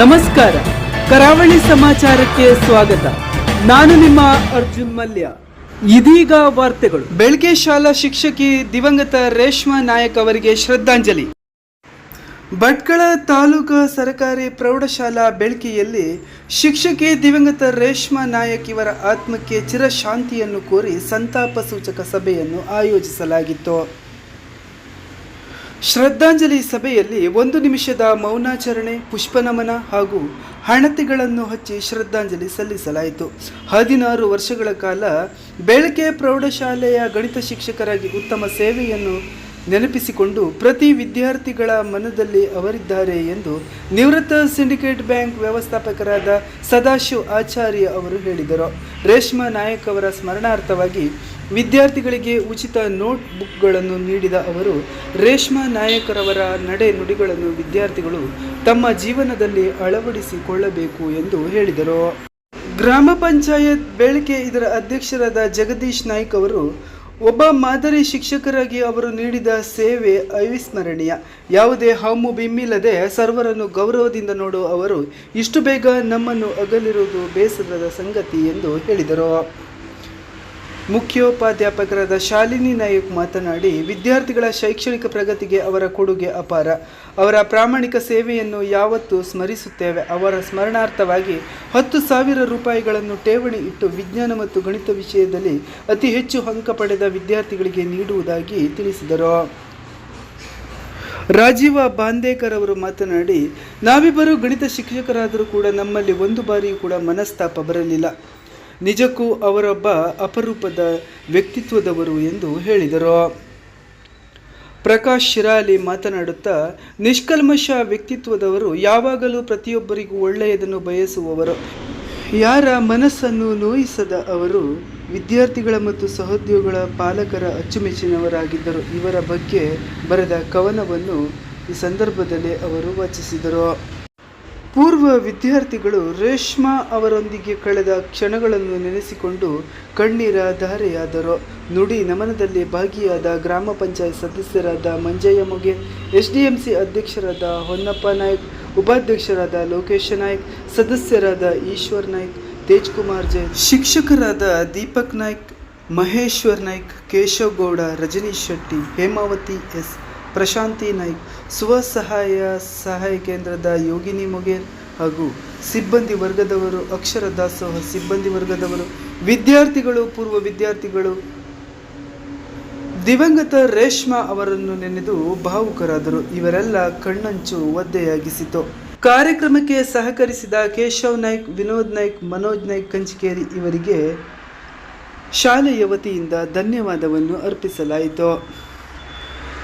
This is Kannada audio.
ನಮಸ್ಕಾರ. ಕರಾವಳಿ ಸಮಾಚಾರಕ್ಕೆ ಸ್ವಾಗತ. ನಾನು ನಿಮ್ಮ ಅರ್ಜುನ್ ಮಲ್ಯ. ಇದೀಗ ವಾರ್ತೆಗಳು. ಬೆಳಗ್ಗೆ ಶಾಲಾ ಶಿಕ್ಷಕಿ ದಿವಂಗತ ರೇಷ್ಮಾ ನಾಯಕ್ ಅವರಿಗೆ ಶ್ರದ್ಧಾಂಜಲಿ. ಭಟ್ಕಳ ತಾಲೂಕು ಸರಕಾರಿ ಪ್ರೌಢಶಾಲಾ ಬೆಳಕಿಯಲ್ಲಿ ಶಿಕ್ಷಕಿ ದಿವಂಗತ ರೇಷ್ಮಾ ನಾಯಕ್ ಇವರ ಆತ್ಮಕ್ಕೆ ಚಿರಶಾಂತಿಯನ್ನು ಕೋರಿ ಸಂತಾಪ ಸೂಚಕ ಸಭೆಯನ್ನು ಆಯೋಜಿಸಲಾಗಿತ್ತು. ಶ್ರದ್ಧಾಂಜಲಿ ಸಭೆಯಲ್ಲಿ ಒಂದು ನಿಮಿಷದ ಮೌನಾಚರಣೆ, ಪುಷ್ಪನಮನ ಹಾಗೂ ಹಣತೆಗಳನ್ನು ಹಚ್ಚಿ ಶ್ರದ್ಧಾಂಜಲಿ ಸಲ್ಲಿಸಲಾಯಿತು. ಹದಿನಾರು ವರ್ಷಗಳ ಕಾಲ ಬೆಳಕೆ ಪ್ರೌಢಶಾಲೆಯ ಗಣಿತ ಶಿಕ್ಷಕರಾಗಿ ಉತ್ತಮ ಸೇವೆಯನ್ನು ನೆನಪಿಸಿಕೊಂಡು ಪ್ರತಿ ವಿದ್ಯಾರ್ಥಿಗಳ ಮನದಲ್ಲಿ ಅವರಿದ್ದಾರೆ ಎಂದು ನಿವೃತ್ತ ಸಿಂಡಿಕೇಟ್ ಬ್ಯಾಂಕ್ ವ್ಯವಸ್ಥಾಪಕರಾದ ಸದಾಶಿವ್ ಆಚಾರ್ಯ ಅವರು ಹೇಳಿದರು. ರೇಷ್ಮಾ ನಾಯಕ್ ಅವರ ಸ್ಮರಣಾರ್ಥವಾಗಿ ವಿದ್ಯಾರ್ಥಿಗಳಿಗೆ ಉಚಿತ ನೋಟ್ ಬುಕ್ಗಳನ್ನು ನೀಡಿದ ಅವರು, ರೇಷ್ಮಾ ನಾಯಕರವರ ನಡೆ ನುಡಿಗಳನ್ನು ವಿದ್ಯಾರ್ಥಿಗಳು ತಮ್ಮ ಜೀವನದಲ್ಲಿ ಅಳವಡಿಸಿಕೊಳ್ಳಬೇಕು ಎಂದು ಹೇಳಿದರು. ಗ್ರಾಮ ಪಂಚಾಯತ್ ಬೇಳಿಕೆ ಇದರ ಅಧ್ಯಕ್ಷರಾದ ಜಗದೀಶ್ ನಾಯ್ಕ್ ಅವರು ಒಬ್ಬ ಮಾದರಿ ಶಿಕ್ಷಕರಾಗಿ ಅವರು ನೀಡಿದ ಸೇವೆ ಅವಿಸ್ಮರಣೀಯ. ಯಾವುದೇ ಹಮ್ಮು ಬಿಮ್ಮಿಲ್ಲದೆ ಸರ್ವರನ್ನು ಗೌರವದಿಂದ ನೋಡುವ ಅವರು ಇಷ್ಟು ಬೇಗ ನಮ್ಮನ್ನು ಅಗಲಿರುವುದು ಬೇಸರದ ಸಂಗತಿ ಎಂದು ಹೇಳಿದರು. ಮುಖ್ಯೋಪಾಧ್ಯಾಪಕರಾದ ಶಾಲಿನಿ ನಾಯಕ್ ಮಾತನಾಡಿ, ವಿದ್ಯಾರ್ಥಿಗಳ ಶೈಕ್ಷಣಿಕ ಪ್ರಗತಿಗೆ ಅವರ ಕೊಡುಗೆ ಅಪಾರ. ಅವರ ಪ್ರಾಮಾಣಿಕ ಸೇವೆಯನ್ನು ಯಾವತ್ತೂ ಸ್ಮರಿಸುತ್ತೇವೆ. ಅವರ ಸ್ಮರಣಾರ್ಥವಾಗಿ ಹತ್ತು ಸಾವಿರ ರೂಪಾಯಿಗಳನ್ನು ಠೇವಣಿ ಇಟ್ಟು ವಿಜ್ಞಾನ ಮತ್ತು ಗಣಿತ ವಿಷಯದಲ್ಲಿ ಅತಿ ಹೆಚ್ಚು ಅಂಕ ಪಡೆದ ವಿದ್ಯಾರ್ಥಿಗಳಿಗೆ ನೀಡುವುದಾಗಿ ತಿಳಿಸಿದರು. ರಾಜೀವ ಬಾಂದೇಕರ್ ಅವರು ಮಾತನಾಡಿ, ನಾವಿಬ್ಬರು ಗಣಿತ ಶಿಕ್ಷಕರಾದರೂ ಕೂಡ ನಮ್ಮಲ್ಲಿ ಒಂದು ಬಾರಿಯೂ ಕೂಡ ಮನಸ್ತಾಪ ಬರಲಿಲ್ಲ. ನಿಜಕ್ಕೂ ಅವರೊಬ್ಬ ಅಪರೂಪದ ವ್ಯಕ್ತಿತ್ವದವರು ಎಂದು ಹೇಳಿದರು. ಪ್ರಕಾಶ್ ಶಿರಾಲಿ ಮಾತನಾಡುತ್ತಾ, ನಿಷ್ಕಲ್ಮಶ ವ್ಯಕ್ತಿತ್ವದವರು ಯಾವಾಗಲೂ ಪ್ರತಿಯೊಬ್ಬರಿಗೂ ಒಳ್ಳೆಯದನ್ನು ಬಯಸುವವರು. ಯಾರ ಮನಸ್ಸನ್ನು ನೋಯಿಸದ ಅವರು ವಿದ್ಯಾರ್ಥಿಗಳ ಮತ್ತು ಸಹೋದ್ಯೋಗಿಗಳ ಪಾಲಕರ ಅಚ್ಚುಮೆಚ್ಚಿನವರಾಗಿದ್ದರು. ಇವರ ಬಗ್ಗೆ ಬರೆದ ಕವನವನ್ನು ಈ ಸಂದರ್ಭದಲ್ಲಿ ಅವರು ವಾಚಿಸಿದರು. ಪೂರ್ವ ವಿದ್ಯಾರ್ಥಿಗಳು ರೇಷ್ಮಾ ಅವರೊಂದಿಗೆ ಕಳೆದ ಕ್ಷಣಗಳನ್ನು ನೆನೆಸಿಕೊಂಡು ಕಣ್ಣೀರ ಧಾರೆಯಾದರು. ನುಡಿ ನಮನದಲ್ಲಿ ಭಾಗಿಯಾದ ಗ್ರಾಮ ಪಂಚಾಯತ್ ಸದಸ್ಯರಾದ Manjayya Moge S D M C ಅಧ್ಯಕ್ಷರಾದ ಹೊನ್ನಪ್ಪ ನಾಯ್ಕ್, ಉಪಾಧ್ಯಕ್ಷರಾದ ಲೋಕೇಶ ನಾಯ್ಕ್, ಸದಸ್ಯರಾದ ಈಶ್ವರ್ ನಾಯ್ಕ್ ತೇಜ್ ಕುಮಾರ್ ಜೈನ್, ಶಿಕ್ಷಕರಾದ ದೀಪಕ್ ನಾಯ್ಕ್, ಮಹೇಶ್ವರ್ ನಾಯ್ಕ್, ಕೇಶವ್ ಗೌಡ, ರಜನೀಶ್ ಶೆಟ್ಟಿ, ಹೇಮಾವತಿ ಎಸ್. ಪ್ರಶಾಂತಿ ನಾಯ್ಕ್, ಸ್ವಸಹಾಯ ಸಹಾಯ ಕೇಂದ್ರದ ಯೋಗಿನಿ ಮೊಗೇರ್ ಹಾಗೂ ಸಿಬ್ಬಂದಿ ವರ್ಗದವರು ಅಕ್ಷರ ದಾಸೋಹ ಸಿಬ್ಬಂದಿ ವರ್ಗದವರು, ವಿದ್ಯಾರ್ಥಿಗಳು, ಪೂರ್ವ ವಿದ್ಯಾರ್ಥಿಗಳು, ದಿವಂಗತ ರೇಷ್ಮಾ ಅವರನ್ನು ನೆನೆದು ಭಾವುಕರಾದರು. ಇವರೆಲ್ಲ ಕಣ್ಣಂಚು ಒದ್ದೆಯಾಗಿಸಿತು. ಕಾರ್ಯಕ್ರಮಕ್ಕೆ ಸಹಕರಿಸಿದ ಕೇಶವ್ ನಾಯ್ಕ್, ವಿನೋದ್ ನಾಯ್ಕ್, ಮನೋಜ್ ನಾಯ್ಕ್ ಕಂಚಿಕೇರಿ ಇವರಿಗೆ ಶಾಲೆಯ ವತಿಯಿಂದ ಧನ್ಯವಾದವನ್ನು ಅರ್ಪಿಸಲಾಯಿತು.